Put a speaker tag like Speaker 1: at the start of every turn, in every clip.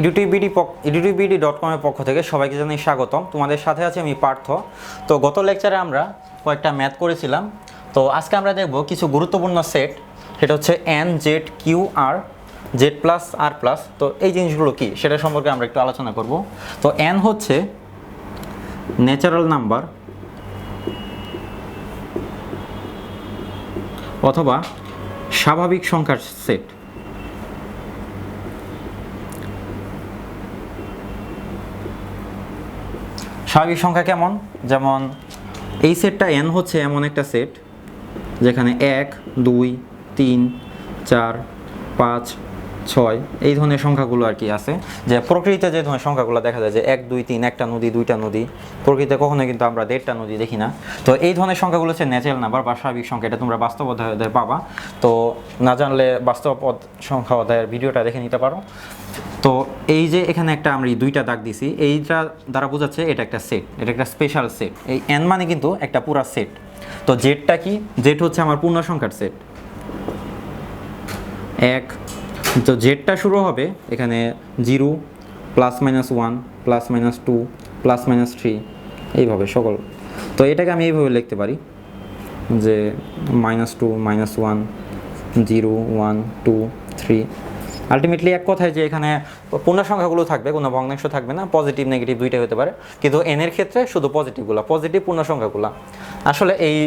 Speaker 1: ইডিটিবিডি ইডিটিবিডি dot কমের পক্ষ থেকে সবাইকে জানাই স্বাগতম। তোমাদের সাথে আছে আমি পার্থ। তো গত লেকচারে আমরা কয়েকটা ম্যাথ করেছিলাম। তো আজকে আমরা দেখব কিছু গুরুত্বপূর্ণ সেট সেটা হচ্ছে N Z Q R Z plus R plus তো এই জিনিসগুলো কি? সেটা সম্পর্কে আমরা একটু আলোচনা করব। তো এন হচ্ছে ন্যাচারাল নাম্বার অথবা স্বাভাবিক সংখ্যার সেট স্বাভাবিক সংখ্যা কেমন? যেমন এই সেটটা এন হচ্ছে এমন একটা সেট, যেখানে এক, দুই, তিন, চার, পাঁচ ছয়, এই ধরনের সংখ্যাগুলো আর কি আছে। যে প্রকৃতিতে যে ধরনের সংখ্যাগুলো দেখা যায় যে এক, দুই, তিন, একটা নদী, দুইটা নদী, প্রকৃতিতে কখনো কিন্তু আমরা দেড়টা নদী দেখি না। তো এই ধরনের সংখ্যাগুলো হচ্ছে ন্যাচারাল নাম্বার বা স্বাভাবিক সংখ্যা, এটা তোমরা বাস্তব অধ্যায়ে পাবা। তো না জানলে বাস্তব সংখ্যা অধ্যায়ের ভিডিওটা দেখে নিতে পারো। তো এই যে এখানে একটা আমরা দুইটা দাগ দিছি, এইটা দ্বারা বোঝাচ্ছে এটা একটা সেট এটা একটা স্পেশাল সেট এই এন মানে কিন্তু একটা পুরা সেট তো জেডটা কি? জেড হচ্ছে আমার পূর্ণ সংখ্যার সেট এক তো জেডটা শুরু হবে এখানে zero plus minus one plus minus two plus minus three এইভাবে সকল। তো এটাকে আমি এইভাবে লিখতে পারি যে minus two minus one zero one two three ultimately এক কথায় যে এখানে পূর্ণ সংখ্যাগুলো থাকবে, কোনো ভগ্নাংশ থাকবে না পজিটিভ নেগেটিভ দুইটাই হতে পারে। কিন্তু এন এর ক্ষেত্রে শুধু পজিটিভগুলো পজিটিভ পূর্ণ সংখ্যাগুলো। আসলে এই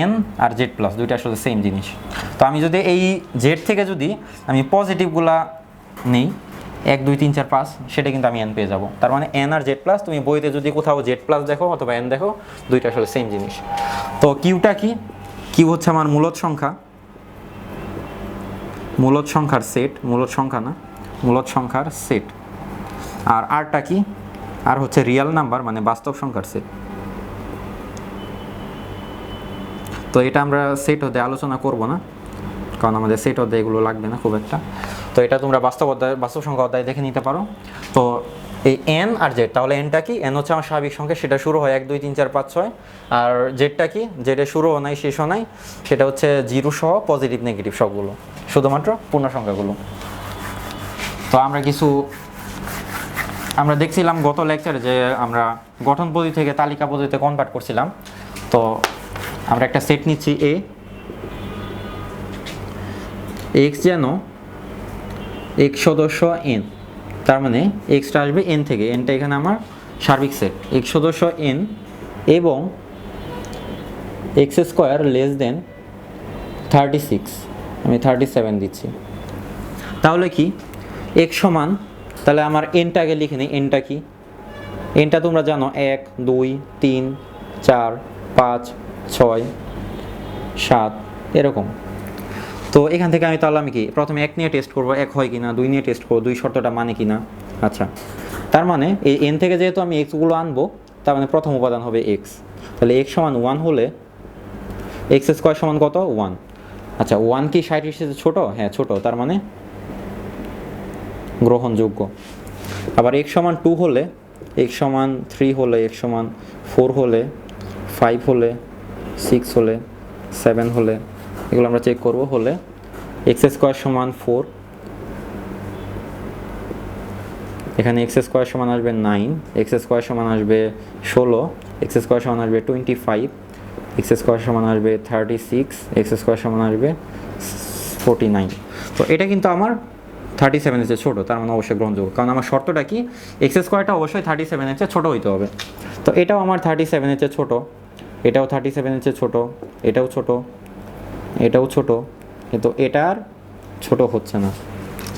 Speaker 1: এন আর জেড প্লাস দুইটা আসলে সেম জিনিস। তো আমি যদি এই জেড থেকে যদি আমি পজিটিভগুলা নেই, এক, দুই, তিন, চার, পাঁচ, সেটা কিন্তু আমি এন পেয়ে যাব। তার মানে এন আর জেড প্লাস তুমি বইতে যদি কোথাও জেড প্লাস দেখো অথবা এন দেখো, দুইটা আসলে সেম জিনিস। তো কিউটা কি? কিউ হচ্ছে আমার মূলত সংখ্যা। মূলত সংখ্যার সেট মূলত সংখ্যা না মূলত সংখ্যার সেট আর আরটা কি? আর হচ্ছে রিয়েল নাম্বার মানে বাস্তব সংখ্যার সেট তো এটা আমরা সেট হতে আলোচনা করব না, কারণ আমাদের সেট অধ্যায় এগুলো লাগবে না খুব একটা। তো এটা তোমরা বাস্তব অধ্যায়, বাস্তব সংখ্যা অধ্যায় দেখে নিতে পারো। তো এই এন আর জেড তাহলে এনটা কি? এন হচ্ছে আমার স্বাভাবিক সংখ্যা, সেটা শুরু হয় এক, দুই, তিন, চার, পাঁচ, ছয়। আর জেডটা কি? জেডের শুরুও নাই, শেষও নাই। সেটা হচ্ছে জিরো সহ পজিটিভ নেগেটিভ সবগুলো। শুধুমাত্র পূর্ণ সংখ্যাগুলো তো আমরা কিছু আমরা দেখছিলাম গত লেকচারে যে আমরা গঠন পদ্ধতি থেকে তালিকা পদ্ধতিতে কনভার্ট করছিলাম। তো আমরা একটা সেট নিচ্ছি এ এক্স যেন এক্স সদস্য এন তার মানে এক্সটা আসবে এন থেকে। এনটা এখানে আমার সার্বিক সেট এক্স সদস্য এন এবং X square less than thirty six আমি থার্টি সেভেন দিচ্ছি। তাহলে কি? এক্স সমান, তাহলে আমার এনটা আগে লিখে নিই। এনটা কি? এনটা তোমরা জানো, এক, দুই, তিন, চার, পাঁচ, ছয়, সাত, এরকম। তো এখান থেকে আমি তাহলে আমি কি, প্রথমে এক নিয়ে টেস্ট করব, এক হয় কি না দুই নিয়ে টেস্ট করব, দুই শর্তটা মানে কিনা। আচ্ছা। তার মানে এই এন থেকে যেহেতু আমি এক্সগুলো আনব, তার মানে প্রথম উপাদান হবে এক্স তাহলে এক্স সমান ওয়ান হলে এক্স স্কোয়ার সমান কত? ওয়ান আচ্ছা ওয়ান কি ষাট হিসেবে ছোটো? হ্যাঁ ছোটো। তার মানে গ্রহণযোগ্য। আবার এক্স সমান টু হলে এক্স সমান থ্রি হলে এক্স সমান ফোর হলে ফাইভ হলে সিক্স হলে সেভেন হলে, এগুলো আমরা চেক করব। হলে এক্স স্কোয়ার সমান ফোর এখানে এক্স স্কোয়ার সমান আসবে নাইন এক্স স্কোয়ার সমান আসবে ষোলো এক্স স্কোয়ার সমান আসবে টোয়েন্টি ফাইভ এক্স স্কোয়ার সমান আসবে থার্টি সিক্স এক্স স্কোয়ার সমান আসবে ফোরটি নাইন তো এটা কিন্তু আমার থার্টি সেভেনের চেয়ে ছোটো, তার মানে অবশ্যই গ্রহণযোগ্য। কারণ আমার শর্তটা কি? এক্স স্কোয়ারটা অবশ্যই থার্টি সেভেনের চেয়ে ছোটো হইতে হবে। তো এটাও আমার থার্টি সেভেনের চেয়ে ছোটো। এটাও থার্টি সেভেনের চেয়ে ছোটো। এটাও ছোটো। এটাও ছোট। কিন্তু এটার ছোট হচ্ছে না।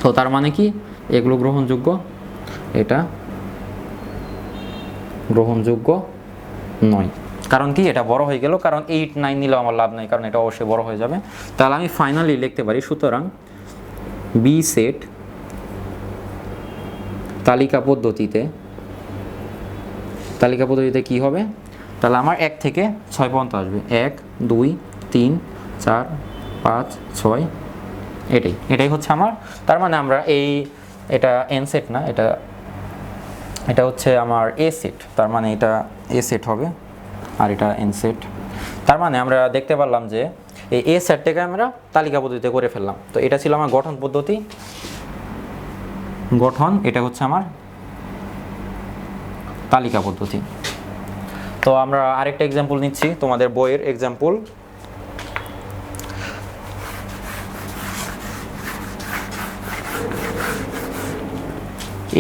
Speaker 1: তো তার মানে কি? এগুলো গ্রহণযোগ্য? এটা গ্রহণযোগ্য নয়। কারণ কি? এটা বড় হয়ে গেল, কারণ এইট নাইন নিলেও আমার লাভ নাই, কারণ এটা অবশ্যই বড় হয়ে যাবে। তাহলে আমি ফাইনালি লিখতে পারি, সুতরাং বি সেট তালিকা পদ্ধতিতে তালিকা পদ্ধতিতে কি হবে? তাহলে আমার এক থেকে ছয় পর্যন্ত আসবে। এক, দুই, তিন, চার, পাঁচ, ছয়, এটাই। এটাই হচ্ছে আমার, তার মানে আমরা এই, এটা এন সেট না, এটা এটা হচ্ছে আমার এ সেট তার মানে এটা এ সেট হবে। আর এটা এন সেট তার মানে আমরা দেখতে পারলাম যে এই এ সেটটাকে আমরা তালিকা পদ্ধতিতে করে ফেললাম। তো এটা ছিল আমার গঠন পদ্ধতি। গঠন, এটা হচ্ছে আমার তালিকা পদ্ধতি। তো আমরা আরেকটা এক্সাম্পল নিচ্ছি, তোমাদের বইয়ের এক্সাম্পল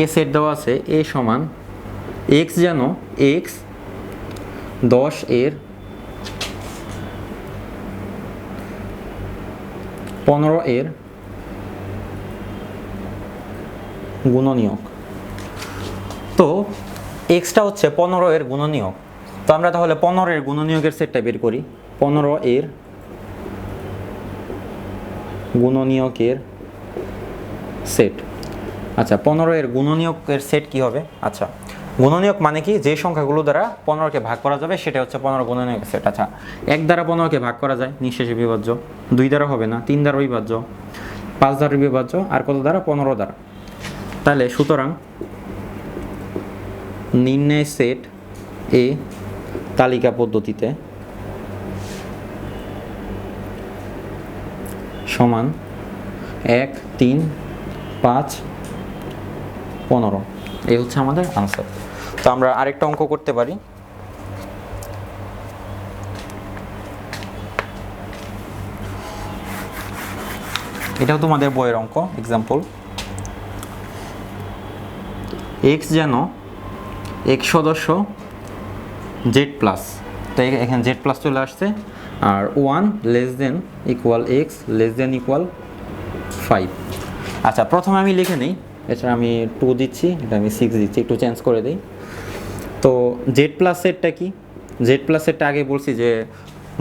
Speaker 1: এ সেট দেওয়া আছে এ সমান এক্স যেন এক্স দশ এর পনেরো এর গুণনীয়ক। তো এক্সটা হচ্ছে পনেরো এর গুণনীয়ক। তো আমরা তাহলে পনেরো এর গুণনীয়কের সেটটা বের করি। পনেরো এর গুণনীয়কের সেট। আচ্ছা পনেরো এর গুণনীয়কের সেট কি হবে? আচ্ছা গুণনীয়ক মানে কি? যে সংখ্যাগুলো দ্বারা পনেরোকে ভাগ করা যাবে, সেটা হচ্ছে পনেরো গুণনীয়কের সেট। আচ্ছা এক দ্বারা পনেরোকে ভাগ করা যায়, নিঃশেষে বিভাজ্য। দুই দ্বারা হবে না, তিন দ্বারা বিভাজ্য পাঁচ দ্বারা বিভাজ্য, আর কত দ্বারা? পনেরো দ্বারা। তাহলে সুতরাং নির্ণয় সেট এ তালিকা পদ্ধতিতে সমান এক, তিন, পাঁচ, পনেরো। এই হচ্ছে আমাদের আনসার আমরা আরেকটা অঙ্ক করতে পারি। এটাও তোমাদের বইয়ের অঙ্ক এক্সাম্পল এক্স যেন এক্স সদস্য জেড প্লাস তো এ- এখানে জেড প্লাস চলে আসছে। আর one less than equal X less than equal five আচ্ছা প্রথমে আমি লিখে নিই। এটা আমি টু দিচ্ছি, এটা আমি সিক্স দিচ্ছি। একটু চেঞ্জ করে দিই। তো জেড প্লাস সেটটা কি? জেড প্লাস সেটটা আগে বলছি যে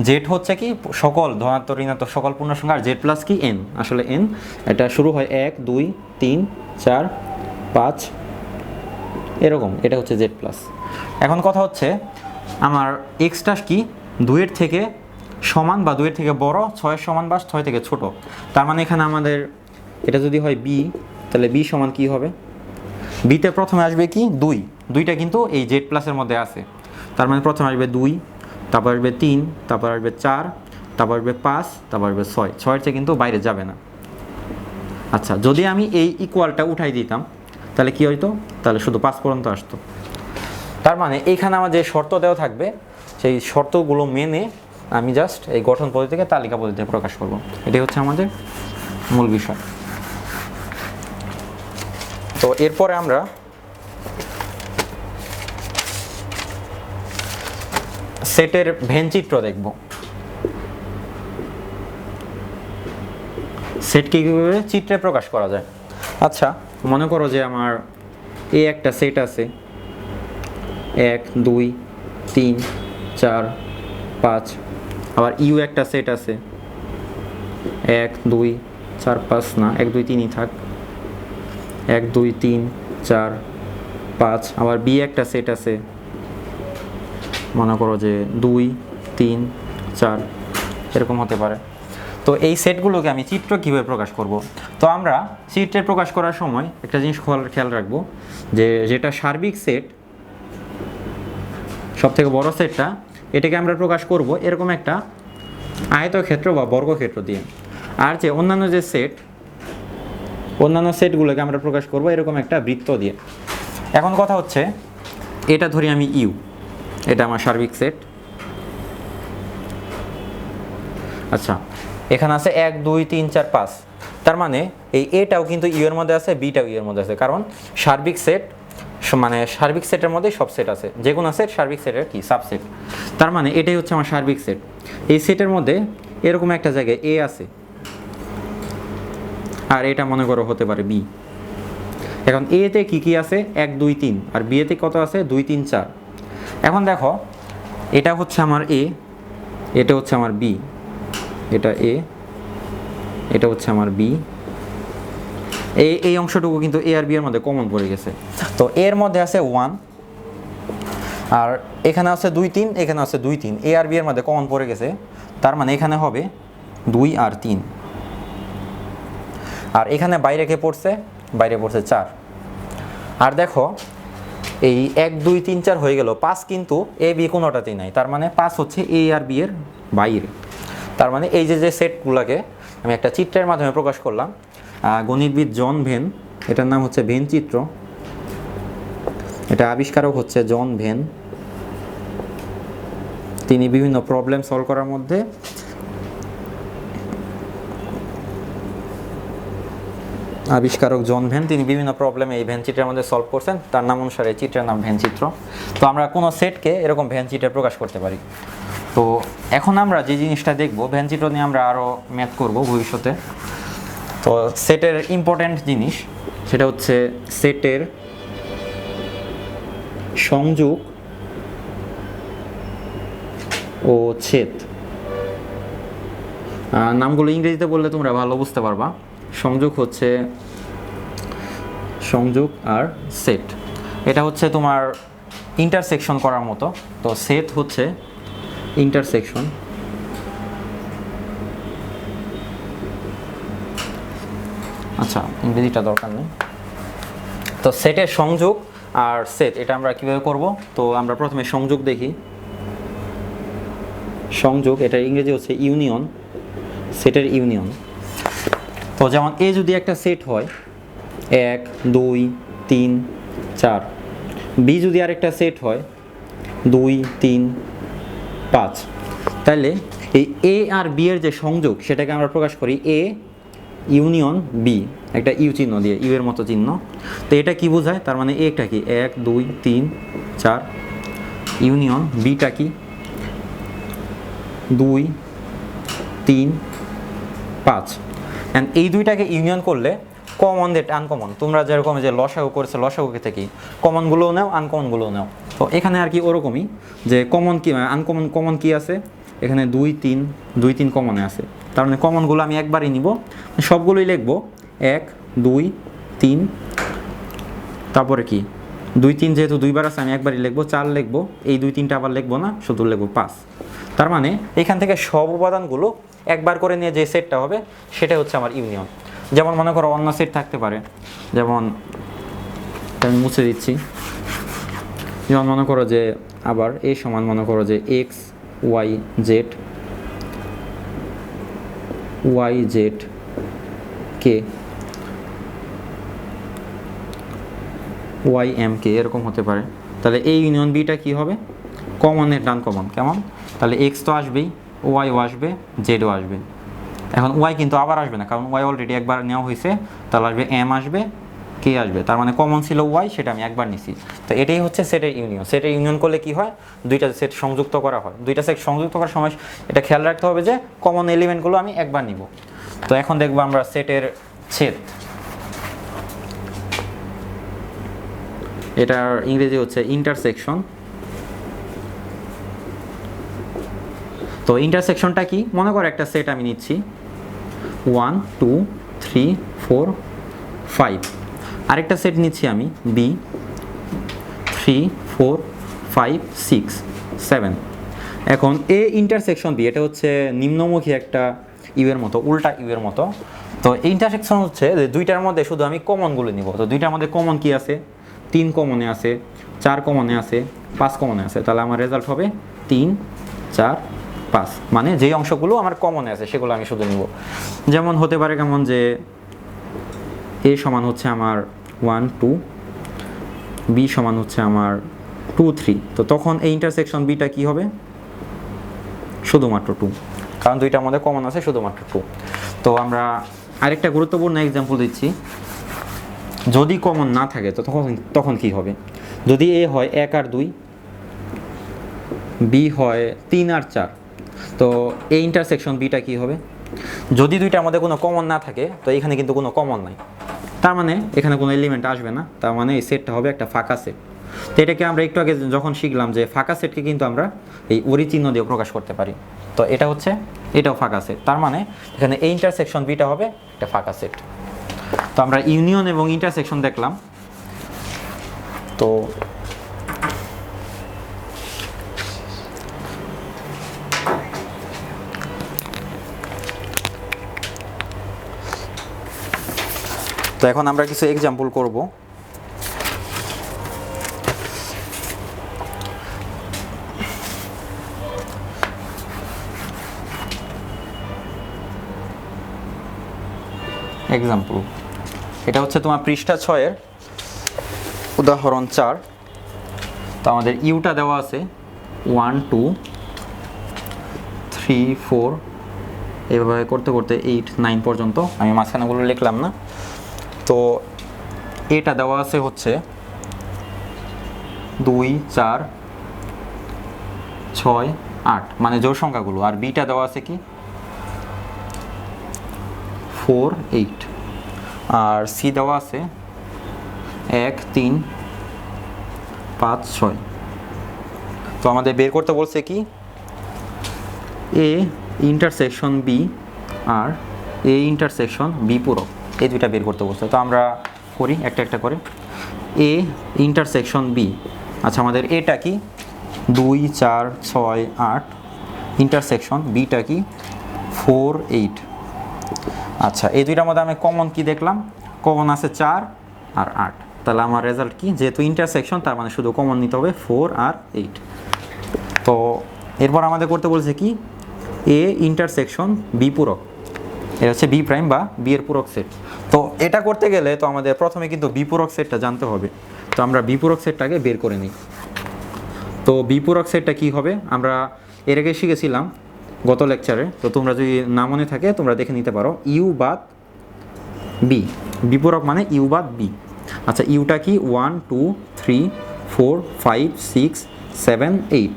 Speaker 1: জেড হচ্ছে কি সকল ধনাত্মক, ঋণাত্মক সকল পূর্ণ সংখ্যা আর জেড প্লাস কি এন আসলে এন এটা শুরু হয় এক, দুই, তিন, চার, পাঁচ, এরকম, এটা হচ্ছে জেড প্লাস এখন কথা হচ্ছে, আমার এক্সটা কি দুইয়ের থেকে সমান বা দুইয়ের থেকে বড়, ছয়ের সমান বা ছয় থেকে ছোট? তার মানে এখানে আমাদের, এটা যদি হয় বি তাহলে বি সমান কি হবে? বিতে প্রথমে আসবে কি? দুই। দুইটা কিন্তু এই জেড প্লাসের মধ্যে আছে। তার মানে প্রথমে আসবে দুই, তারপর আসবে তিন, তারপর আসবে চার, তারপর আসবে পাঁচ, তারপর আসবে ছয়। ছয়ের চেয়ে কিন্তু বাইরে যাবে না। আচ্ছা যদি আমি এই ইকুয়ালটা উঠাই দিতাম, তাহলে কি হইতো? তাহলে শুধু পাঁচ পর্যন্ত আসতো। তার মানে এইখানে আমার যে শর্ত দেওয়া থাকবে, সেই শর্তগুলো মেনে আমি জাস্ট এই গঠন পদ্ধতি থেকে তালিকা পদ্ধতিতে প্রকাশ করব। এটাই হচ্ছে আমাদের মূল বিষয়। তো এরপরে আমরা সেটের ভেনচিত্র দেখব। সেট সেটকে কীভাবে? চিত্রে প্রকাশ করা যায়। আচ্ছা মনে করো যে আমার এ একটা সেট আছে। এক, দুই, তিন, চার, পাঁচ। আবার ইউ একটা সেট আছে। এক, দুই, চার, পাঁচ, না, এক, দুই, তিনই থাক। এক, দুই, তিন, চার, পাঁচ। আবার বি একটা সেট আছে। মনে করো যে দুই, তিন, চার, এরকম হতে পারে। তো এই সেটগুলোকে আমি চিত্র কীভাবে প্রকাশ করব? তো আমরা চিত্রে প্রকাশ করার সময় একটা জিনিস খেয়াল- রাখব যে যেটা সার্বিক সেট সব থেকে বড় সেটটা, এটাকে আমরা প্রকাশ করব এরকম একটা আয়তক্ষেত্র বা বর্গক্ষেত্র দিয়ে। আর যে অন্যান্য যে সেট, অন্যান্য সেটগুলোকে আমরা প্রকাশ করব এরকম একটা বৃত্ত দিয়ে। এখন কথা হচ্ছে, এটা ধরি আমি ইউ। এটা আমার সার্বিক সেট। আচ্ছা এখানে আছে এক, দুই, তিন, চার, পাঁচ। তার মানে এই এটাও কিন্তু ইউ এর মধ্যে আছে বিটাও ইউ এর মধ্যে আছে। কারণ সার্বিক সেট মানে সার্বিক সেটের মধ্যে সব সেট আছে। যে কোনো সেট সার্বিক সেটের কি সাবসেট তার মানে এটাই হচ্ছে আমার সার্বিক সেট। এই সেটের মধ্যে এরকম একটা জায়গায় এ আছে। আর এটা মনে করো হতে পারে বি এখন এতে কি কি আছে? এক, দুই, তিন। আর বিয়েতে কত আছে? দুই, তিন, চার। এখন দেখো, এটা হচ্ছে আমার এ এটা হচ্ছে আমার বি এটা এ এটা হচ্ছে আমার বি এই এই অংশটুকু কিন্তু এ আর বি এর মধ্যে কমন পড়ে গেছে। তো এর মধ্যে আছে ওয়ান আর এখানে আছে দুই তিন, এখানে আছে দুই তিন। এ আর বি এর মধ্যে কমন পড়ে গেছে। তার মানে এখানে হবে দুই আর তিন। আর এখানে বাইরে কে পড়ছে? বাইরে পড়ছে চার। আর দেখো এই এক, দুই, তিন, চার হয়ে গেল। পাঁচ কিন্তু এ, বি কোনোটাতেই নাই। তার মানে পাঁচ হচ্ছে এ আর বি এর বাইরে। তার মানে এই যে যে সেটগুলোকে আমি একটা চিত্রের মাধ্যমে প্রকাশ করলাম গণিতবিদ জন ভেন, এটার নাম হচ্ছে ভেন চিত্র। এটা আবিষ্কারক হচ্ছে জন ভেন। তিনি বিভিন্ন প্রবলেম সলভ করার মধ্যে আবিষ্কারক জন ভেন, তিনি বিভিন্ন প্রবলেমে এই ভ্যান চিত্রের মধ্যে সলভ করছেন। তার নাম অনুসারে চিত্রের নাম ভ্যান চিত্র। তো আমরা কোনো সেটকে এরকম ভ্যান চিত্রে প্রকাশ করতে পারি। তো এখন আমরা যে জিনিসটা দেখব ভ্যান চিত্র নিয়ে আমরা আরও ম্যাথ করব ভবিষ্যতে। তো সেটের ইম্পর্ট্যান্ট জিনিস, সেটা হচ্ছে সেটের সংযোগ ও ছেদ। নামগুলো ইংরেজিতে বললে তোমরা ভালো বুঝতে পারবা। সংযোগ হচ্ছে সংযোগ আর সেট এটা হচ্ছে তোমার ইন্টারসেকশন করার মতো। তো সেট হচ্ছে ইন্টারসেকশন আচ্ছা ইংরেজিটা দরকার নেই। তো সেটের সংযোগ আর সেট এটা আমরা কীভাবে করব? তো আমরা প্রথমে সংযোগ দেখি। সংযোগ, এটা ইংরেজি হচ্ছে ইউনিয়ন। সেটের ইউনিয়ন। তো যেমন এ যদি একটা সেট হয়, এক, দুই, তিন, চার। বি যদি আরেকটা সেট হয়, দুই, তিন, পাঁচ। তাহলে এই এ আর বি এর যে সংযোগ, সেটাকে আমরা প্রকাশ করি এ ইউনিয়ন বি একটা ইউ চিহ্ন দিয়ে ইউ এর মতো চিহ্ন। তো এটা কি বোঝায়? তার মানে একটা কি? এক, দুই, তিন, চার। ইউনিয়ন বিটা কি? দুই, তিন, পাঁচ। অ্যান্ড এই দুইটাকে ইউনিয়ন করলে কমন দেট আনকমন তোমরা যেরকম যে লসাগু করেছে, লসাগুকে থেকে কমনগুলোও নাও আনকমনগুলোও নাও। তো এখানে আর কি ওরকমই যে কমন কি আনকমন কমন কি আছে? এখানে দুই, তিন দুই, তিন কমনে আছে। তার মানে কমনগুলো আমি একবারই নিব। সবগুলোই লিখব। এক, দুই, তিন। তারপরে কি? দুই, তিন যেহেতু দুইবার আছে, আমি একবারই লিখব। চার লিখব। এই দুই, তিনটা আবার লিখব না, শুধু লিখব পাঁচ। তার মানে এখান থেকে সব উপাদানগুলো একবার করে নিয়ে যে সেটটা হবে সেটা হচ্ছে আমার ইউনিয়ন যেমন মনে করো অন্য সেট থাকতে পারে, যেমন আমি মুছে দিচ্ছি। যেমন মনে করো যে আবার এই সমান মনে করো যে X Y Z Y Z K Y M K এরকম হতে পারে। তাহলে এই ইউনিয়ন বিটা কি হবে? কমনের ডান কমন কেমন? তাহলে এক্স তো আসবেই। ওয়াইও আসবে জেডও আসবে। এখন ওয়াই কিন্তু আবার আসবে না, কারণ ওয়াই অলরেডি একবার নেওয়া হয়েছে, তাহলে আসবে এম আসবে কে আসবে। তার মানে কমন ছিল ওয়াই সেটা আমি একবার নিছি। তো এটাই হচ্ছে সেটের ইউনিয়ন সেটের ইউনিয়ন করলে কি হয়? দুইটা সেট সংযুক্ত করা হয়। দুইটা সেট সংযুক্ত করার সময় এটা খেয়াল রাখতে হবে যে কমন এলিমেন্টগুলো আমি একবার নিব। তো এখন দেখব আমরা সেটের ছেদ। এটার ইংরেজি হচ্ছে ইন্টারসেকশন তো ইন্টারসেকশনটা কি? মনে করো একটা সেট আমি নিচ্ছি। One two three four five আরেকটা সেট নিচ্ছি আমি B three four five six seven এখন এ ইন্টারসেকশন বি এটা হচ্ছে নিম্নমুখী একটা ইউ এর মতো, উল্টা ইউ এর মতো। তো এই ইন্টারসেকশন হচ্ছে যে দুইটার মধ্যে শুধু আমি কমনগুলো নিব। তো দুইটার মধ্যে কমন কি আছে? তিন কমনে আছে, চার কমনে আছে, পাঁচ কমনে আছে। তাহলে আমার রেজাল্ট হবে তিন, চার পাঁচ মানে যেই অংশগুলো আমার কমনে আছে, সেগুলো আমি শুধু নিব। যেমন হতে পারে কেমন যে, এ সমান হচ্ছে আমার ওয়ান টু বি সমান হচ্ছে আমার টু থ্রি তো তখন এই ইন্টারসেকশন বিটা কি হবে? শুধুমাত্র টু কারণ দুইটা আমাদের কমন আছে শুধুমাত্র টু তো আমরা আরেকটা গুরুত্বপূর্ণ এক্সাম্পল দিচ্ছি। যদি কমন না থাকে, তো তখন তখন কি হবে? যদি এ হয় এক আর দুই, বি হয় তিন আর চার তো এই ইন্টারসেকশন বিটা কি হবে? যদি দুইটার মধ্যে কোনো কমন না থাকে, তো এখানে কিন্তু কোনো কমন নাই। তার মানে এখানে কোনো এলিমেন্ট আসবে না, তার মানে এই সেটটা হবে একটা ফাঁকা সেট তো এটাকে আমরা একটু আগে যখন শিখলাম যে ফাঁকা সেটকে কিন্তু আমরা এই ওরি চিহ্ন দিয়ে প্রকাশ করতে পারি। তো এটা হচ্ছে, এটাও ফাঁকা সেট তার মানে এখানে এই ইন্টারসেকশন বিটা হবে একটা ফাঁকা সেট তো আমরা ইউনিয়ন এবং ইন্টারসেকশন দেখলাম। তো তো এখন আমরা কিছু এক্সাম্পল করব। এক্সাম্পল এটা হচ্ছে তোমার পৃষ্ঠা ছয়ের উদাহরণ চার। তো আমাদের ইউটা দেওয়া আছে। ওয়ান টু থ্রি ফোর এভাবে করতে করতে এইট নাইন পর্যন্ত। আমি মাঝখানেগুলো লিখলাম না। তো এটা দেওয়া আছে হচ্ছে দুই, চার, ছয়, আট মানে জোর সংখ্যাগুলো। আর বিটা দেওয়া আছে কি? Four, eight. আর সি দেওয়া আছে এক, তিন, পাঁচ, ছয়। তো আমাদের বের করতে বলছে কি? এ ইন্টারসেকশন বি আর এ ইন্টারসেকশন বি পূরক। এই দুইটা বের করতে বলছে তো আমরা করি, একটা একটা করে। এ ইন্টারসেকশন বি আচ্ছা আমাদের এটা কি? দুই, চার, ছয়, আট। ইন্টারসেকশন বিটা কি? ফোর এইট আচ্ছা এই দুইটার মধ্যে আমি কমন কি দেখলাম? কমন আছে চার আর আট। তাহলে আমার রেজাল্ট কি? যেহেতু ইন্টারসেকশন তার মানে শুধু কমন নিতে হবে ফোর আর এইট তো এরপর আমাদের করতে বলছে কি? এ ইন্টারসেকশন বি পূরক। এটা হচ্ছে বি প্রাইম বা বি এর পূরক সেট তো এটা করতে গেলে তো আমাদের প্রথমে কিন্তু বি পূরক সেটটা জানতে হবে। তো আমরা বি পূরক সেটটাকে বের করে নিই। তো বি পূরক সেটটা কী হবে? আমরা এর আগে শিখেছিলাম গত লেকচারে তো তোমরা যদি না মনে থাকে, তোমরা দেখে নিতে পারো। ইউ বাদ বি বিপূরক মানে ইউ বাদ বি আচ্ছা ইউটা কি? One two three four five six seven eight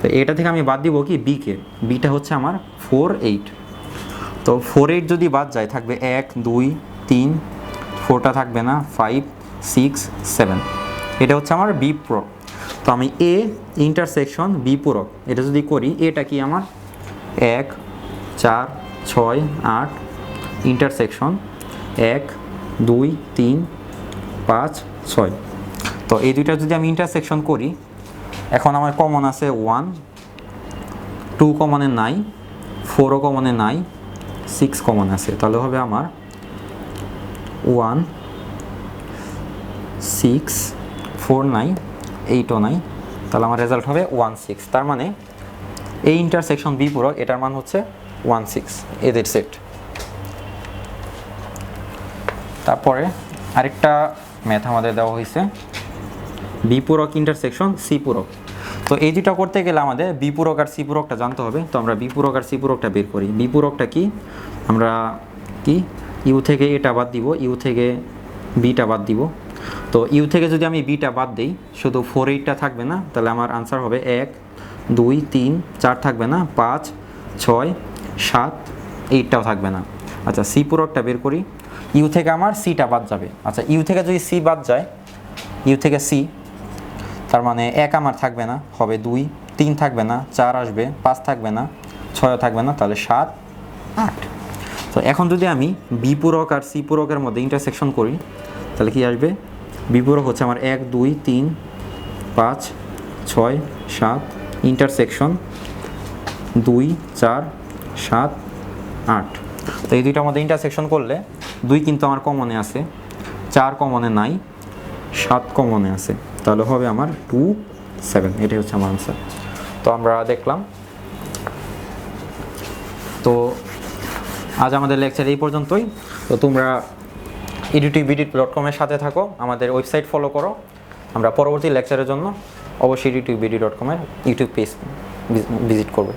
Speaker 1: তো এটা থেকে আমি বাদ দিব কি? বিকে বিটা হচ্ছে আমার ফোর এইট তো ফোর এইট যদি বাদ যায়, থাকবে এক, দুই, তিন ফোরটা থাকবে না ফাইভ সিক্স সেভেন এটা হচ্ছে আমার বি পূরক তো আমি এ ইন্টারসেকশন বি পূরক। এটা যদি করি এটা কি আমার? এক, চার, ছয়, আট ইন্টারসেকশন এক, দুই, তিন, পাঁচ, ছয়। তো এই দুইটা যদি আমি ইন্টারসেকশন করি, এখন আমার কমন আছে ওয়ান টু কমনে নাই ফোরও কমনে নাই সিক্স কমন আছে। তাহলে হবে আমার ওয়ান সিক্স ফোর নাই এইটও নাই তাহলে আমার রেজাল্ট হবে ওয়ান সিক্স তার মানে এই ইন্টারসেকশন বি পূরক এটার মান হচ্ছে ওয়ান সিক্স এদের সেট তারপরে আরেকটা ম্যাথ আমাদের দেওয়া হয়েছে। বিপূরক ইন্টারসেকশন সি পূরক তো এই দুটা করতে গেলে আমাদের বিপূরক আর সি পূরকটা জানতে হবে। তো আমরা বিপূরক আর সি পূরকটা বের করি। বিপূরকটা কি? আমরা কি? ইউ থেকে এটা বাদ দিব, ইউ থেকে বিটা বাদ দিব। তো ইউ থেকে যদি আমি বিটা বাদ দিই, শুধু ফোর এইটটা থাকবে না, তাহলে আমার আনসার হবে এক, দুই, তিন, চার থাকবে না, পাঁচ, ছয়, সাত এইটটাও থাকবে না। আচ্ছা সি পূরকটা বের করি। ইউ থেকে আমার সিটা বাদ যাবে। আচ্ছা ইউ থেকে যদি সি বাদ যায়, ইউ থেকে সি তার মানে এক আমার থাকবে না, হবে দুই, তিন থাকবে না, চার আসবে, পাঁচ থাকবে না, ছয় থাকবে না, তাহলে সাত, আট। তো এখন যদি আমি বি পূরক আর সি পূরকের মধ্যে ইন্টারসেকশন করি, তাহলে কি আসবে? বি পূরক হচ্ছে আমার এক, দুই, তিন, পাঁচ, ছয়, সাত ইন্টারসেকশন দুই, চার, সাত, আট। তো এই দুইটার মধ্যে ইন্টারসেকশন করলে দুই কিন্তু আমার কমনে আছে, চার কমনে নাই, সাত কমনে আছে। তাহলে হবে আমার টু সেভেন এটাই হচ্ছে আমার আনসার তো আমরা দেখলাম। তো আজ আমাদের লেকচার এই পর্যন্তই। তো তোমরা ইডিটি বিডিট ডট কমের সাথে থাকো, আমাদের ওয়েবসাইট ফলো করো। আমরা পরবর্তী লেকচারের জন্য অবশ্যই ইডিটি বিডি ডট কমের ইউটিউব পেজ ভিজিট করবে।